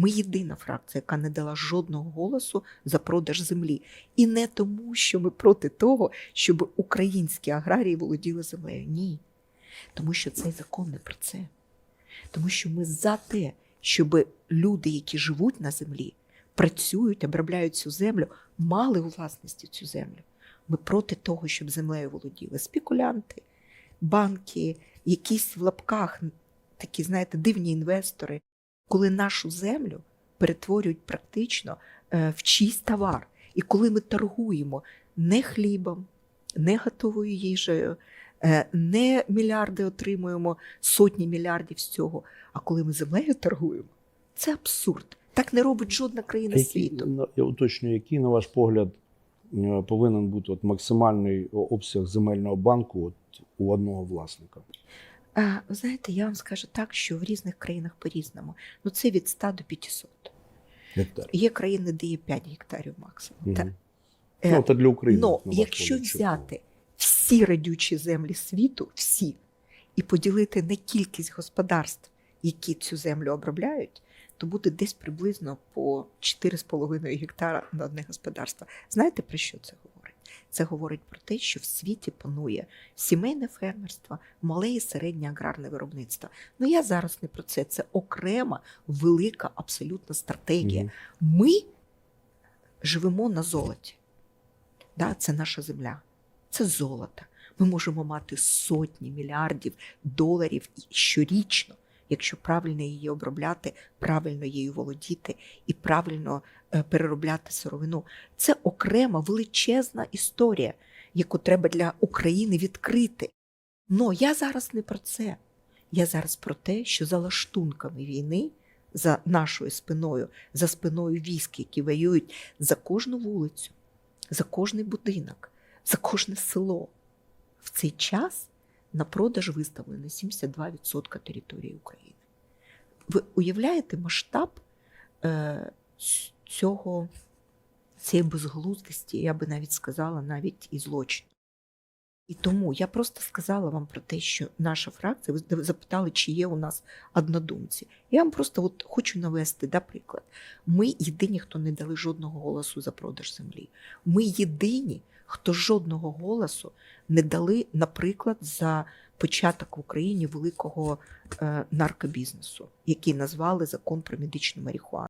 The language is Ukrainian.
Ми єдина фракція, яка не дала жодного голосу за продаж землі. І не тому, що ми проти того, щоб українські аграрії володіли землею. Ні. Тому що цей закон не про це. Тому що ми за те, щоб люди, які живуть на землі, працюють, обробляють цю землю, мали у власності цю землю. Ми проти того, щоб землею володіли спекулянти, банки, якісь в лапках такі, знаєте, дивні інвестори, коли нашу землю перетворюють практично е, в чийсь товар. І коли ми торгуємо не хлібом, не готовою їжею, е, не мільярди отримуємо сотні мільярдів з цього. А коли ми землею торгуємо, це абсурд. Так не робить жодна країна Який, світу. я уточнюю, який, на ваш погляд, е, повинен бути от максимальний обсяг земельного банку от, у одного власника? Ви знаєте, я вам скажу так, що в різних країнах по-різному. Ну це від 100 до 500. Гектар. Є країни, де є 5 гектарів максимум. Мгм. Та, Ну, е, для України. Ваш якщо взяти всі радючі землі світу, всі, і поділити на кількість господарств, які цю землю обробляють, то буде десь приблизно по 4,5 гектара на одне господарство. Знаєте про що це говорить? Це говорить про те, що в світі панує сімейне фермерство, мале і середнє аграрне виробництво. Ну я зараз не про це. Це окрема велика абсолютна стратегія. Ми живемо на золоті. Да, це наша земля, це золото. Ми можемо мати сотні мільярдів доларів щорічно, якщо правильно її обробляти, правильно її володіти і правильно е, переробляти сировину. Це окрема величезна історія, яку треба для України відкрити. Но я зараз не про це. Я зараз про те, що за лаштунками війни, за нашою спиною, за спиною військ, які воюють за кожну вулицю, за кожний будинок, за кожне село. В цей час на продаж виставлено 72% території України. Ви уявляєте масштаб е, цього, цієї безглуздості, я би навіть сказала, навіть і злочин. І тому я просто сказала вам про те, що наша фракція, ви запитали, чи є у нас однодумці. Я вам просто от хочу навести да, приклад. Ми єдині, хто не дали жодного голосу за продаж землі. Ми єдині, хто жодного голосу не дали, наприклад, за початок в Україні великого е, наркобізнесу, який назвали закон про медичну марихуану.